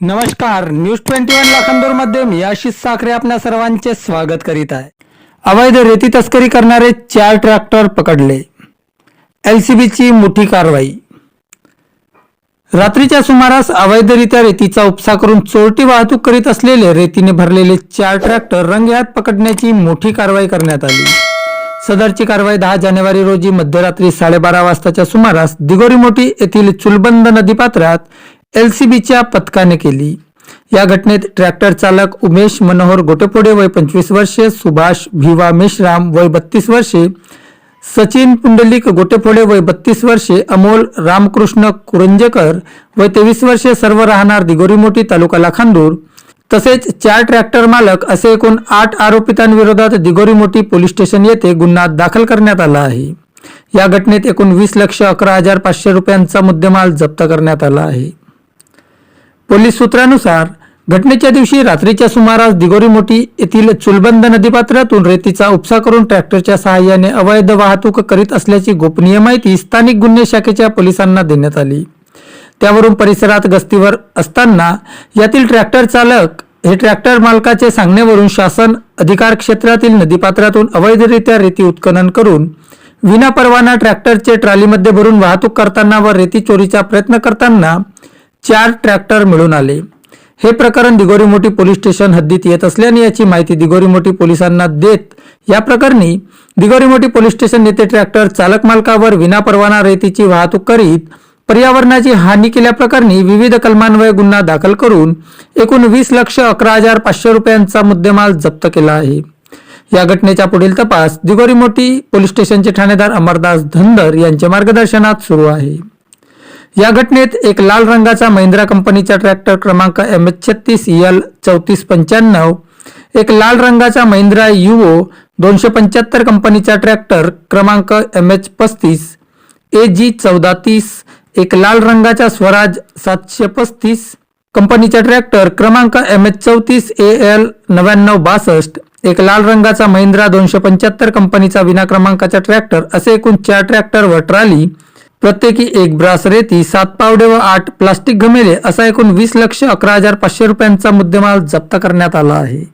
नमस्कार news twenty one लाखांदूरमध्ये मी आशिष साखरे आपल्या सर्वांचे स्वागत करीत आहे. अवैध रेती तस्करी करणारे चार ट्रॅक्टर पकडले. एलसीबीची मोठी कारवाई. रात्रीच्या सुमारास अवैधरित्या रेतीचा उपसा करून चोरटी वाहतूक करीत असलेले रेतीने भरलेले चार ट्रॅक्टर रंगेहात पकडण्याची मोठी कारवाई करण्यात आली. सदरची कारवाई दहा जानेवारी रोजी मध्यरात्री साडेबारा वाजताच्या सुमारास दिगोरी मोठी येथील चुलबंद नदीपात्रात एलसीबीच्या पथकाने केली. या घटनेत ट्रॅक्टर चालक उमेश मनोहर गोटेपोडे वय पंचवीस वर्षे सुभाष भिवा मेश्राम वय बत्तीस वर्षे सचिन पुंडलिक गोटेफोडे वय बत्तीस वर्षे अमोल रामकृष्ण कुरंजेकर वय तेवीस वर्षे सर्व राहणार दिगोरीमोठी तालुका लाखांदूर. तसेच चार ट्रॅक्टर मालक असे एकूण आठ आरोपितांविरोधात दिगोरीमोठी पोलीस स्टेशन येथे गुन्हा दाखल करण्यात आला आहे. या घटनेत एकूण वीस लक्ष अकरा हजार पाचशे रुपयांचा मुद्देमाल जप्त करण्यात आला आहे. पोलीस सूत्रानुसार घटनेच्या दिवशी रात्रीच्या सुमारास दिगोरी मोठी येथील चुलबंद नदीपात्रातून रेतीचा उपसा करून ट्रॅक्टरच्या सहाय्याने अवैध वाहतूक करीत असल्याची गोपनीय माहिती स्थानिक गुन्हे शाखेच्या पोलिसांना देण्यात आली. त्यावरून परिसरात गस्तीवर असताना यातील ट्रॅक्टर चालक हे ट्रॅक्टर मालकाचे सांगण्यावरून शासन अधिकार क्षेत्रातील नदीपात्रातून अवैधरित्या रेती उत्खनन करून विनापरवाना ट्रॅक्टरचे ट्रॉलीमध्ये भरून वाहतूक करताना व रेती चोरीचा प्रयत्न करताना चार ट्रॅक्टर मिळून आले. हे प्रकरण दिगोरी मोठी पोलीस स्टेशन हद्दीत येत असल्याने याची माहिती दिगोरी मोठी पोलिसांना देत या प्रकरणी दिगोरी मोठी पोलीस स्टेशन येथे ट्रॅक्टर चालक मालकावर विनापरवाना रेतीची वाहतूक करीत पर्यावरणाची हानी केल्याप्रकरणी विविध कलमान्वये गुन्हा दाखल करून एकूण वीस लक्ष अकरा हजार पाचशे रुपयांचा मुद्देमाल जप्त केला आहे. या घटनेचा पुढील तपास दिगोरी मोठी पोलीस स्टेशनचे ठाणेदार अमरदास धनदर यांच्या मार्गदर्शनात सुरू आहे. या घटनेत एक लाल रंगाचा महिंद्रा कंपनीचा ट्रॅक्टर क्रमांक एम एच छत्तीस एल चौतीस पंच्याण्णव एक लाल रंगाचा महिंद्रा युओ दोनशे पंच्याहत्तर कंपनीचा ट्रॅक्टर क्रमांक एम एच पस्तीस ए जी चौदा तीस एक लाल रंगाचा स्वराज सातशे पस्तीस कंपनीचा ट्रॅक्टर क्रमांक एम एच चौतीस ए एल नव्याण्णव बासष्ट एक लाल रंगाचा महिंद्रा दोनशे पंच्याहत्तर कंपनीचा विना क्रमांकाचा ट्रॅक्टर असे एकूण चार ट्रॅक्टर व ट्रॉली प्रत्येकी एक ब्रास रेती सात पावडे व आठ प्लास्टिक घमेले असा एकूण वीस लक्ष अकरा हजार पाचशे रुपयांचा मुद्देमाल जप्त करण्यात आला आहे.